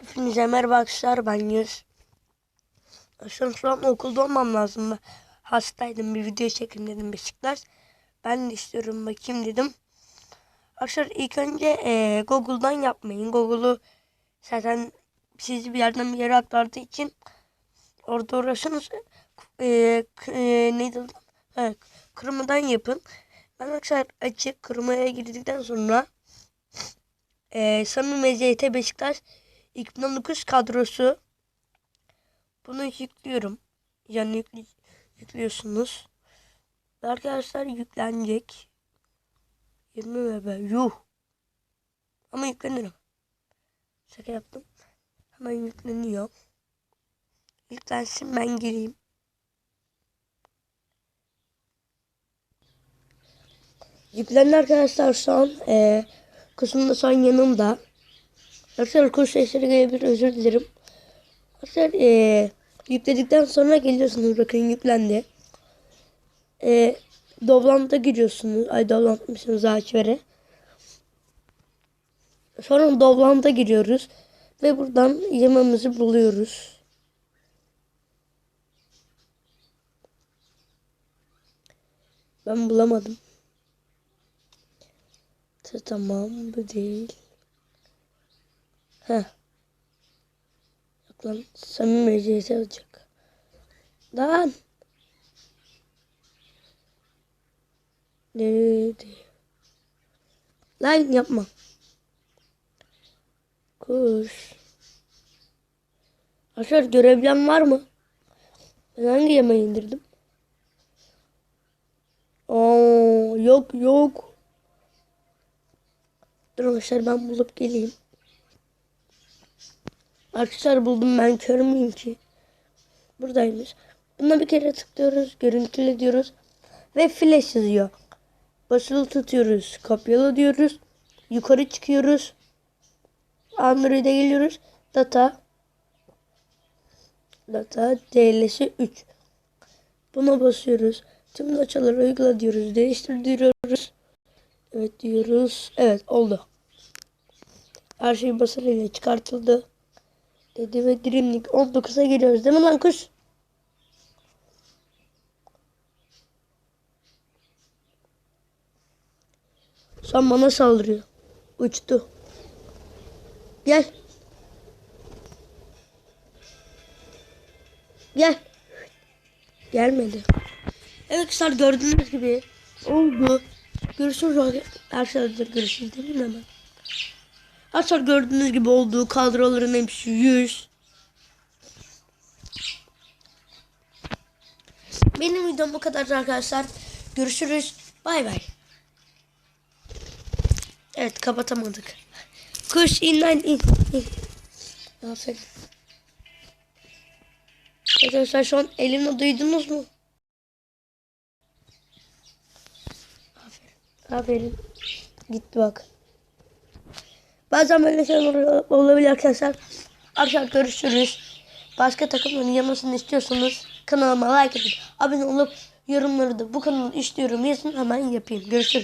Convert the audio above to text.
Hepinize merhaba arkadaşlar ben Yüz. Şu şu an okulda olmam lazım. Hastaydım bir video çekin dedim Beşiktaş. Ben de istiyorum bakayım dedim. Arkadaşlar ilk önce eee, Google'dan yapmayın. Google'u zaten sizi bir yerden bir yere aktardığı için orada uğraşınız. K- eee, neydi? Evet, kırmadan yapın. Ben arkadaşlar açık kırmaya girdikten sonra eee Samim Meziyete Beşiktaş 2019 kadrosu. Bunu yüklüyorum. Yani yükle, yüklüyorsunuz. Arkadaşlar yüklenecek. 20 MB. Yuh. Ama yüklenirim. Şaka yaptım. Hemen yükleniyor. Yüklensin ben gireyim. Yüklendi arkadaşlar şu an. Ee, kısmında son yanımda. Arkadaşlar kurs sesleri gelebilir özür dilerim. Arkadaşlar eee, yükledikten sonra geliyorsunuz bakın yüklendi. Eee Dovlant'a giriyorsunuz. Ay Dovlant'mışsınız Ağaçver'e. Sonra Dovlant'a giriyoruz. Ve buradan yememizi buluyoruz. Ben bulamadım. Tamam bu değil. Heh. Yok lan samimi meclisi alacak. Lan. Nerede? Lan yapma. Kuş. Arkadaşlar görebilen var mı? Ben hangi yemeği indirdim? Oo, yok yok. Dur arkadaşlar ben bulup geleyim. Arkadaşlar buldum ben kör müyüm ki? Buradaymış. Buna bir kere tıklıyoruz. Görüntüle diyoruz. Ve flash yazıyor. Basılı tutuyoruz. Kopyala diyoruz. Yukarı çıkıyoruz. Android'e geliyoruz. Data. Data DLS 3. Buna basıyoruz. Tüm dataları uygula diyoruz. Değiştir diyoruz. Evet diyoruz. Evet oldu. Her şey basarıyla çıkartıldı. Dedi ve Dreamlink 19'a geliyoruz değil mi lan kuş? Son bana saldırıyor. Uçtu. Gel. Gel. Gelmedi. Evet arkadaşlar gördüğünüz gibi oldu. Görüşürüz arkadaşlar. Görüşürüz değil mi hemen? Arkadaşlar gördüğünüz gibi olduğu kadroların hepsi 100. Benim videom bu kadar arkadaşlar. Görüşürüz. Bay bay. Evet kapatamadık. Kuş in in. in. Aferin. Arkadaşlar şu an elimle duydunuz mu? Aferin. Aferin. Gitti bak. Bazen böyle şeyler olabilir arkadaşlar. Arkadaşlar görüşürüz. Başka takımların yanmasını istiyorsanız kanalıma like edin. Abone olup yorumları da bu kanalı istiyorum yazın hemen yapayım. Görüşürüz.